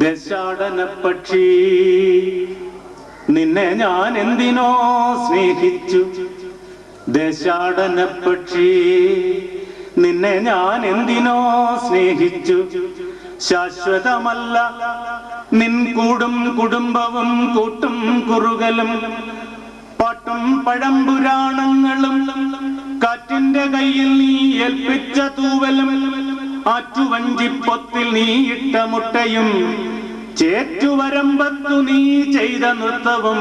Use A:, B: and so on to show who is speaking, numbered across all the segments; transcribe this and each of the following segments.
A: ദശാടന പക്ഷി നിന്നെ ഞാൻ എന്തിനോ സ്നേഹിച്ചു. ദശാടന പക്ഷി നിന്നെ ഞാൻ എന്തിനോ സ്നേഹിച്ചു. ശാശ്വതമല്ല നിൻ കൂടും കുടുംബവും കൂട്ടും കുറുകലും. പാട്ടും പഴംപുരാണങ്ങളും കാറ്റിന്റെ കയ്യിൽ നീ ഏൽപ്പിച്ച തൂവലും. ആറ്റുവഞ്ചിപ്പൊത്തിൽ നീ ഇട്ട മുട്ടയും ചേറ്റുവരമ്പത്തു നീ ചെയ്ത നൃത്തവും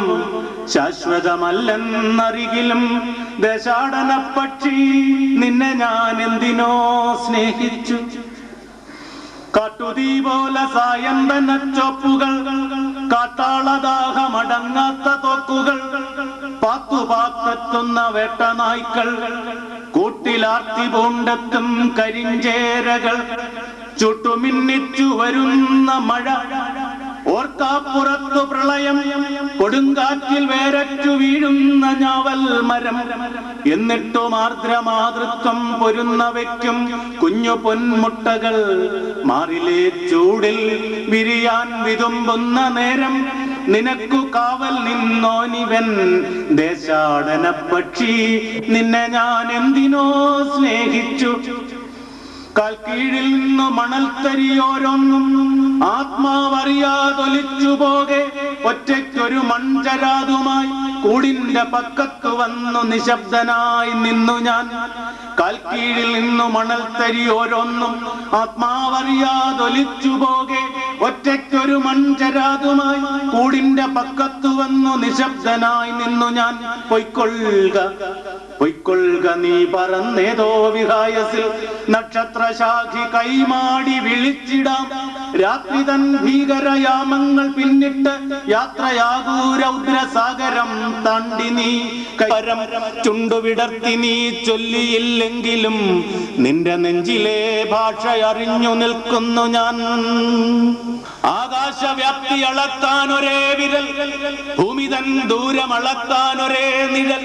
A: ശാശ്വതമല്ലെന്നറികിലും ദശാടന പക്ഷി നിന്നെ ഞാൻ എന്തിനോ സ്നേഹിച്ചു. കാട്ടുതീ പോലെ സായന്തന ചോപ്പുകൾ കാട്ടാളദാഹമടങ്ങാത്ത തോക്കുകൾ പാത്തുപാത്തെത്തുന്ന വേട്ടനായ്ക്കൾ കൂട്ടിലാർത്തി പൂണ്ടത്തും കരിഞ്ചേരകൾ. ചുട്ടുമിന്നിച്ചു വരുന്ന മഴ. ഓർക്കാപ്പുറത്തു പ്രളയം. കൊടുങ്കാറ്റിൽ വേരറ്റു വീഴുന്ന ഞാവൽ മരം. എന്നിട്ടും ആർദ്രമാതൃത്വം പൊരുന്നവയ്ക്കും കുഞ്ഞു പൊന്മുട്ടകൾ മാറിലെ ചൂടിൽ വിരിയാൻ വിതുമ്പുന്ന നേരം. നിനക്കു കാവൽ നിന്നോനിവൻ ദേശാടന പക്ഷി. നിന്നെ ഞാൻ എന്തിനോ സ്നേഹിച്ചു. കാൽ കീഴിൽ നിന്നു മണൽത്തരിയോരൊന്നും ആത്മാവറിയാതൊലിച്ചു പോകെ. ഒറ്റയ്ക്കൊരു മൺചരാതുമായി കൂടിന്റെ പക്കത്ത് വന്നു നിശബ്ദനായി നിന്നു ഞാൻ. കാൽ കീഴിൽ നിന്നു മണൽത്തരി ഓരോന്നും ആത്മാവറിയാതൊലിച്ചു പോകെ. ഒറ്റയ്ക്കൊരു മൺചരാതുമായി കൂടിന്റെ പക്കത്തു വന്നു നിശബ്ദനായി നിന്നു ഞാൻ. പൊയ്ക്കൊള്ളുക. പൊയ്ക്കൊള്ളുക നീ പറന്നേതോ വിഹായസിൽ. നക്ഷത്രശാഖി കൈമാടി വിളിച്ചിടാം. രാത്രി തൻ ഭീകരയാമങ്ങൾ പിന്നിട്ട് യാത്രയാകൂ രൗദ്രസാഗരം താണ്ടി നീ. കരം ചുണ്ടുവിടർത്തി നീ ചൊല്ലിയില്ലെങ്കിലും നിന്റെ നെഞ്ചിലെ ഭാഷ അറിഞ്ഞു നിൽക്കുന്നു ഞാൻ. ആകാശവ്യാപ്തി അളക്കാൻ ഒരേ വിരൽ ഭൂമി തൻ ദൂരം അളക്കാൻ ഒരേ നിഴൽ.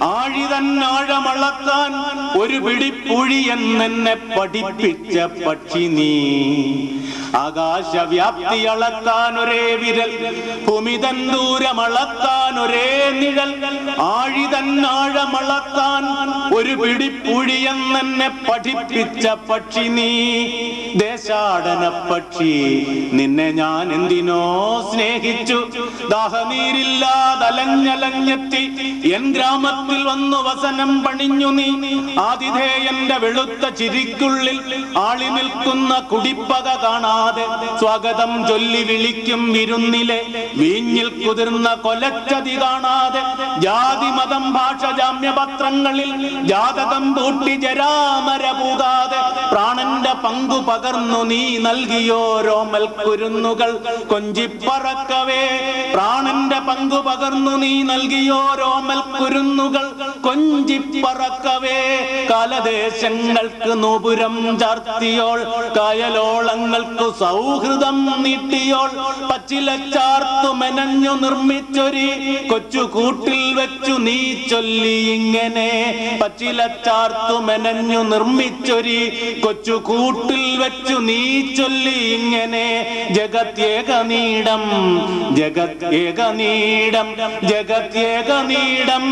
A: ആഴിതൻ ആഴമളക്കാൻ ഒരു പിടിപ്പുഴി എന്നെ പഠിപ്പിച്ച പക്ഷി നീ. ആകാശവ്യാപ്തി അളത്താൻ ഒരേ വിരൽ ഭൂമിതൻ ദൂരമളത്താൻ ഒരേ നിഴൽ. ആഴിതൻ ആഴമളത്താൻ ഒരു പിടിപ്പുഴിയെന്നെ പഠിപ്പിച്ച പക്ഷി നീ. ദേശാടന പക്ഷി നിന്നെ ഞാൻ എന്തിനോ സ്നേഹിച്ചു. ദാഹനീരില്ലാതലഞ്ഞലഞ്ഞെത്തി എൻ ഗ്രാമത്തിൽ വന്നു വസനം പണിഞ്ഞു നീ. ആതിഥേയന്റെ വെളുത്ത ചിരിക്കുള്ളിൽ ആളി നിൽക്കുന്ന കുടിപ്പക കാണാതെ സ്വാഗതം ചൊല്ലി വിളിക്കും വിരുന്നിലെ. വീഞ്ഞിൽ കുതിർന്ന കൊലച്ചതി കാണാതെ ജാതി മതം ഭാഷ ജാമ്യപത്രങ്ങളിൽ ജാതകം പൂട്ടി ജരാമര പൂകാതെ പ്രാണന്റെ പങ്കു പകർന്നു നീ നൽകിയോ രോമൽ കുരുന്നുകൾ കൊഞ്ചിപ്പറക്കവേ. പ്രാണന്റെ പങ്കു പകർന്നു നീ നൽകിയോ രോമൽ കുരുന്നുകൾ കൊഞ്ചിപ്പറക്കവേ. കാലദേശങ്ങൾക്ക് നൂപുരം ചാർത്തിയോൾ കായലോളങ്ങൾക്ക് സൗഹൃദം നീട്ടിയോൾ പച്ചിലച്ചാർത്തു മെനഞ്ഞു നിർമ്മിച്ചൊരി കൊച്ചു കൂട്ടിൽ വെച്ചു നീ ചൊല്ലി ഇങ്ങനെ പച്ചിലച്ചാർത്തു മെനഞ്ഞു നിർമ്മിച്ചൊരി കൊച്ചു കൂട്ടിൽ വെച്ചു നീ ചൊല്ലി ഇങ്ങനെ. ജഗത്യേക നീടം ജഗത്യേക നീടം ജഗത്യേക നീടം.